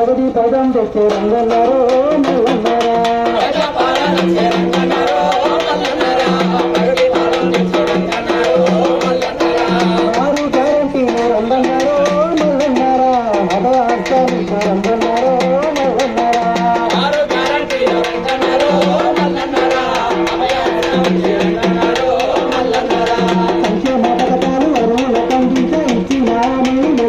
ప్రగతి పదం తెచ్చే రంగన్నారో మల్లన్నారా ఆరు గ్యారంటీ రంగన్నారో మల్లన్నారా అభయార్థాన్ని రంగన్నారో మల్లన్నారా సంక్షేమ పథకాలు అరువుల కందించ ఇచ్చిన హామీలు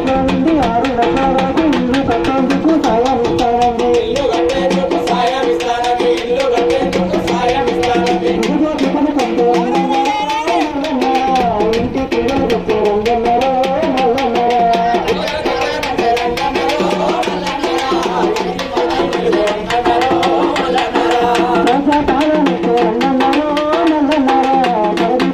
నుండి ఆరు లక్షల వరకు ఇల్లు కట్టేందుకు సాయం ఇస్తానండి ఇంటి పిల్లలు చెప్పే రెండున్నర మల్లన్నర ప్రజాకాలం రెండు